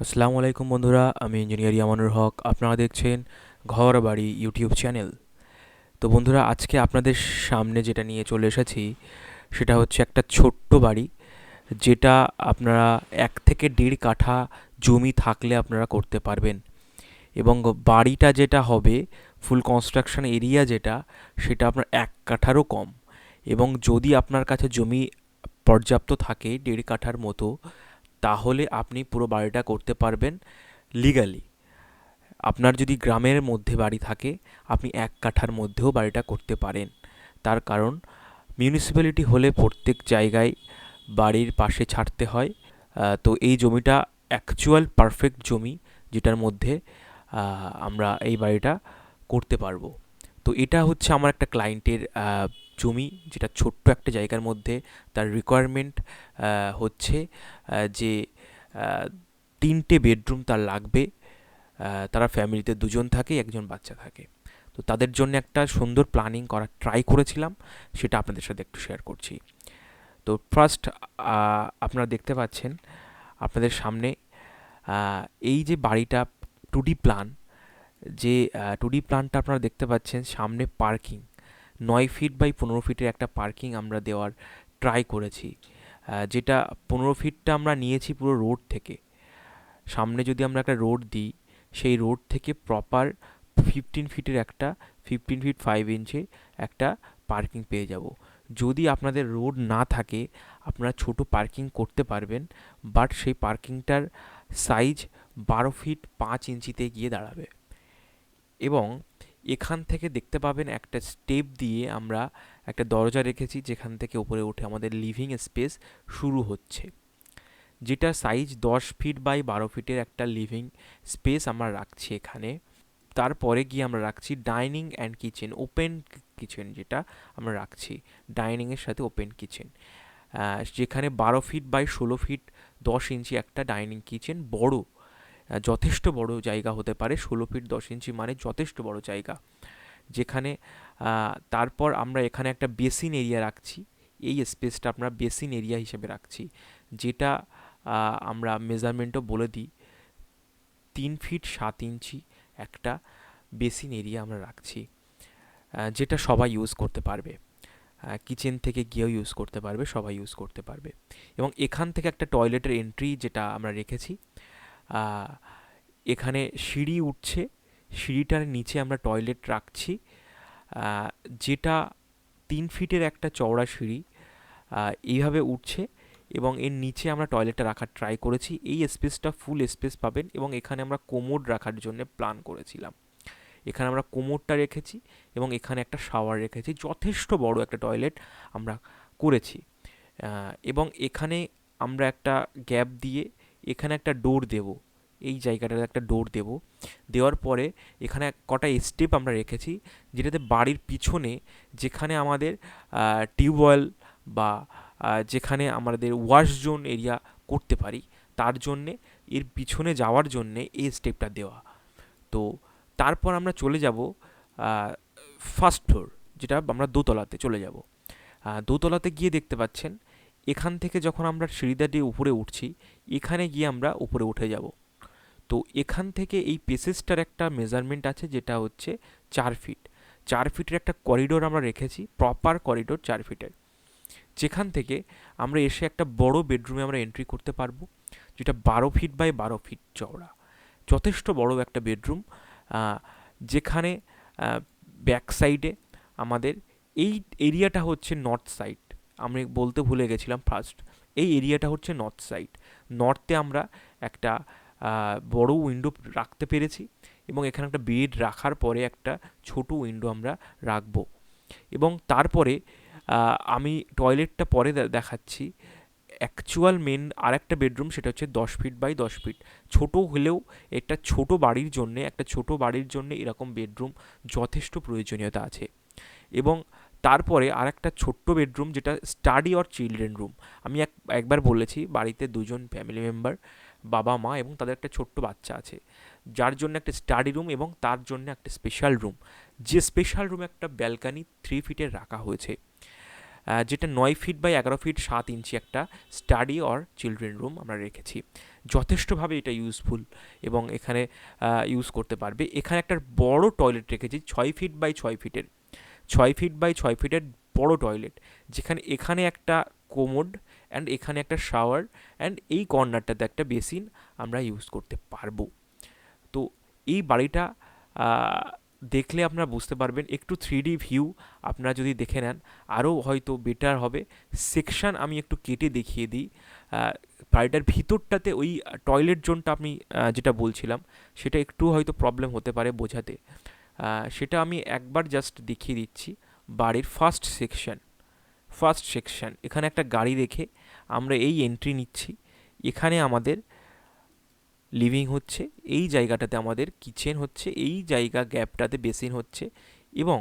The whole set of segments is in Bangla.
আসসালামু আলাইকুম বন্ধুরা, আমি ইঞ্জিনিয়ার ইয়ামানুর হক। আপনারা দেখছেন ঘর বাড়ি ইউটিউব চ্যানেল। তো বন্ধুরা, আজকে আপনাদের সামনে যেটা নিয়ে চলে এসেছি, সেটা হচ্ছে একটা ছোট্ট বাড়ি, যেটা আপনারা এক থেকে দেড় কাঠা জমি থাকলে আপনারা করতে পারবেন। এবং বাড়িটা যেটা হবে ফুল কনস্ট্রাকশন এরিয়া যেটা, সেটা আপনার এক কাঠারও কম। এবং যদি আপনার কাছে জমি পর্যাপ্ত থাকে, দেড় কাঠার মতো তাহলে আপনি পুরো বাড়িটা করতে পারবেন লিগালি আপনার যদি গ্রামের মধ্যে বাড়ি থাকে, আপনি এক কাঠার মধ্যেও বাড়িটা করতে পারেন। তার কারণ মিউনিসিপ্যালিটি হলে প্রত্যেক জায়গায় বাড়ির পাশে ছাড়তে হয়। তো এই জমিটা অ্যাকচুয়াল পারফেক্ট জমি, যেটার মধ্যে আমরা এই বাড়িটা করতে পারব। তো এটা হচ্ছে আমার একটা ক্লায়েন্টের জমি যেটা ছোট্ট একটা জায়গার মধ্যে তার রিকোয়ারমেন্ট হচ্ছে যে তিনটে বেডরুম তার লাগবে তারা ফ্যামিলিতে দুজন থাকে, একজন বাচ্চা থাকে। তো তাদের জন্য একটা সুন্দর প্ল্যানিং করার ট্রাই করেছিলাম, সেটা আপনাদের সাথে একটু শেয়ার করছি। তো ফার্স্ট আপনারা দেখতে পাচ্ছেন, আপনাদের সামনে এই যে বাড়িটা টুডি প্ল্যান যে টুডি প্ল্যানটা আপনারা দেখতে পাচ্ছেন, সামনে পার্কিং নয় ফিট বাই পনেরো ফিটের একটা পার্কিং আমরা দেওয়ার ট্রাই করেছি। যেটা পনেরো ফিটটা আমরা নিয়েছি পুরো রোড থেকে। সামনে যদি আমরা একটা রোড দিই, সেই রোড থেকে প্রপার ফিফটিন ফিটের একটা ফিফটিন ফিট ফাইভ ইঞ্চে একটা পার্কিং পেয়ে যাব। যদি আপনাদের রোড না থাকে, আপনারা ছোট পার্কিং করতে পারবেন বাট সেই পার্কিংটার সাইজ বারো ফিট পাঁচ ইঞ্চিতে গিয়ে দাঁড়াবে। এবং এখান থেকে দেখতে পাবেন একটা স্টেপ দিয়ে আমরা একটা দরজা রেখেছি, যেখান থেকে উপরে উঠে আমাদের লিভিং স্পেস শুরু হচ্ছে। যেটা সাইজ দশ ফিট বাই বারো ফিটের একটা লিভিং স্পেস আমরা রাখছি এখানে। তারপরে গিয়ে আমরা রাখছি dining and kitchen open kitchen যেটা আমরা রাখছি ডাইনিংয়ের সাথে ওপেন কিচেন যেখানে বারো ফিট বাই ষোলো ফিট দশ ইঞ্চি একটা ডাইনিং কিচেন বড় যথেষ্ট বড় জায়গা হতে পারে, ষোলো ফিট দশ ইঞ্চি মানে যথেষ্ট বড় জায়গা। যেখানে তারপর আমরা এখানে একটা বেসিন এরিয়া রাখছি। এই স্পেসটা আমরা বেসিন এরিয়া হিসেবে রাখছি, যেটা আমরা মেজারমেন্টও বলে দিই। তিন ফিট সাত ইঞ্চি একটা বেসিন এরিয়া আমরা রাখছি যেটা সবাই ইউজ করতে পারবে। কিচেন থেকে গিয়েও ইউজ করতে পারবে, সবাই ইউজ করতে পারবে। এবং এখান থেকে একটা টয়লেটের এন্ট্রি যেটা আমরা রেখেছি এখানে সিঁড়ি উঠছে, সিঁড়িটার নিচে আমরা টয়লেট রাখছি। যেটা তিন ফিটের একটা চওড়া সিঁড়ি এইভাবে উঠছে এবং এর নিচে আমরা টয়লেটটা রাখার ট্রাই করেছি। এই স্পেসটা ফুল স্পেস পাবেন এবং এখানে আমরা কোমোড রাখার জন্য প্ল্যান করেছিলাম। এখানে আমরা কোমোডটা রেখেছি এবং এখানে একটা শাওয়ার রেখেছি। যথেষ্ট বড় একটা টয়লেট আমরা করেছি। এবং এখানে আমরা একটা গ্যাপ দিয়ে এখানে একটা ডোর দেব। এই জায়গাটাতে একটা ডোর দেব। দেওয়ার পরে এখানে কটা স্টেপ আমরা রেখেছি, যেটাতে বাড়ির পিছনে যেখানে আমাদের টিউবওয়েল বা যেখানে আমাদের ওয়াশ জোন এরিয়া করতে পারি, তার জন্যে, এর পিছনে যাওয়ার জন্যে এই স্টেপটা দেওয়া। তো তারপর আমরা চলে যাব ফার্স্ট ফ্লোর যেটা আমরা দোতলাতে চলে যাব। দোতলাতে গিয়ে দেখতে পাচ্ছেন এখান থেকে যখন আমরা সিঁড়িটা দিয়ে উপরে উঠছি, এখানে গিয়ে আমরা উপরে উঠে যাব। তো এখান থেকে এই পেসেসটার একটা মেজারমেন্ট আছে, যেটা হচ্ছে চার ফিট চার ফিটের একটা করিডোর আমরা রেখেছি প্রপার করিডোর চার ফিটের যেখান থেকে আমরা এসে একটা বড় বেডরুমে আমরা এন্ট্রি করতে পারব, যেটা বারো ফিট বাই বারো ফিট চওড়া। যথেষ্ট বড় একটা বেডরুম যেখানে ব্যাক সাইডে আমাদের এই এরিয়াটা হচ্ছে নর্থ সাইড আমি বলতে ভুলে গেছিলাম ফার্স্ট এই এরিয়াটা হচ্ছে নর্থ সাইড নর্থে আমরা একটা বড় উইন্ডো রাখতে পেরেছি এবং এখানে একটা বেড রাখার পরে একটা ছোট উইন্ডো আমরা রাখব। এবং তারপরে আমি টয়লেটটা পরে দেখাচ্ছি। অ্যাকচুয়াল মেন আরেকটা বেডরুম সেটা হচ্ছে দশ ফিট বাই দশ ফিট ছোট হলেও একটা ছোট বাড়ির জন্যে, একটা ছোট বাড়ির জন্য এরকম বেডরুম যথেষ্ট প্রয়োজনীয়তা আছে। এবং তারপরে আর একটা ছোট্ট বেডরুম যেটা স্টাডি অর চিলড্রেন রুম আমি এক, একবার বলেছি, বাড়িতে দুজন ফ্যামিলি মেম্বার বাবা, মা এবং তাদের একটা ছোট্ট বাচ্চা আছে। যার জন্য একটা স্টাডি রুম এবং তার জন্য একটা স্পেশাল রুম যে স্পেশাল রুমে একটা ব্যালকানি থ্রি ফিটের রাখা হয়েছে যেটা নয় ফিট বাই এগারো ফিট সাত ইঞ্চি একটা স্টাডি অর চিলড্রেন রুম আমরা রেখেছি। যথেষ্টভাবে এটা ইউজফুল এবং এখানে ইউজ করতে পারবে। এখানে একটা বড় টয়লেট রেখেছি, ছয় ফিট বাই ছয় ফিটের ছয় ফিট বাই ছয় ফিটের বড় টয়লেট যেখানে, এখানে একটা কোমোড অ্যান্ড এখানে একটা শাওয়ার অ্যান্ড এই কর্নারটাতে একটা বেসিন আমরা ইউজ করতে পারব। তো এই বাড়িটা দেখলে আপনারা বুঝতে পারবেন, একটু থ্রি ডি ভিউ আপনারা যদি দেখে নেন, আরও হয়তো বেটার হবে। সেকশন আমি একটু কেটে দেখিয়ে দিই। বাড়িটার ভিতরটাতে ওই টয়লেট জোনটা আমি যেটা বলছিলাম, সেটা একটু হয়তো প্রবলেম হতে পারে বোঝাতে। সেটা আমি একবার জাস্ট দেখিয়ে দিচ্ছি। বাড়ির ফার্স্ট সেকশন ফার্স্ট সেকশন এখানে একটা গাড়ি রেখে আমরা এই এন্ট্রি নিচ্ছি। এখানে আমাদের লিভিং হচ্ছে, এই জায়গাটাতে আমাদের কিচেন হচ্ছে, এই জায়গা গ্যাপটাতে বেসিন হচ্ছে এবং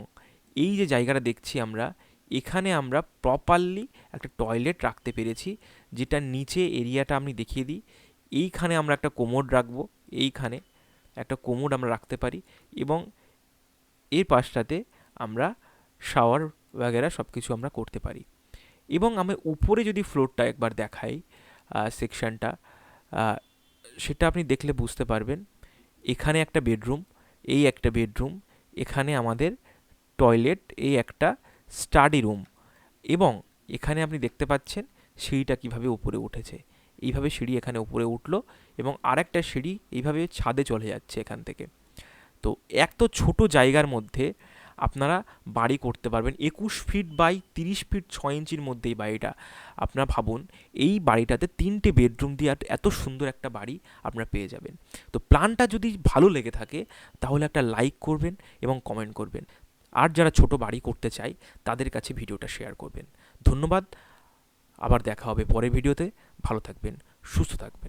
এই যে জায়গাটা দেখছি আমরা, এখানে আমরা প্রপারলি একটা টয়লেট রাখতে পেরেছি, যেটা নিচে এরিয়াটা আমি দেখিয়ে দিই। এইখানে আমরা একটা কোমোড রাখব, এইখানে একটা কোমোড আমরা রাখতে পারি এবং এর পাশটাতে আমরা শাওয়ার বাগেরা সব কিছু আমরা করতে পারি। এবং আমি উপরে যদি ফ্লোরটা একবার দেখাই সেকশানটা সেটা আপনি দেখলে বুঝতে পারবেন। এখানে একটা বেডরুম এই একটা বেডরুম এখানে আমাদের টয়লেট এই একটা স্টাডি রুম এবং এখানে আপনি দেখতে পাচ্ছেন সিঁড়িটা কীভাবে উপরে উঠেছে। এইভাবে সিঁড়ি এখানে উপরে উঠল এবং আরেকটা সিঁড়ি এইভাবে ছাদে চলে যাচ্ছে এখান থেকে। তো এত ছোট জায়গার মধ্যে আপনারা বাড়ি করতে পারবেন। একুশ ফিট বাই তিরিশ ফিট ছয় ইঞ্চির মধ্যে এই বাড়িটা আপনারা ভাবুন, এই বাড়িটাতে তিনটে বেডরুম দিয়ে এত সুন্দর একটা বাড়ি আপনারা পেয়ে যাবেন। তো প্ল্যানটা যদি ভালো লেগে থাকে, তাহলে একটা লাইক করবেন এবং কমেন্ট করবেন। আর যারা ছোট বাড়ি করতে চায়, তাদের কাছে ভিডিওটা শেয়ার করবেন। ধন্যবাদ, আবার দেখা হবে পরের ভিডিওতে ভালো থাকবেন, সুস্থ থাকবেন।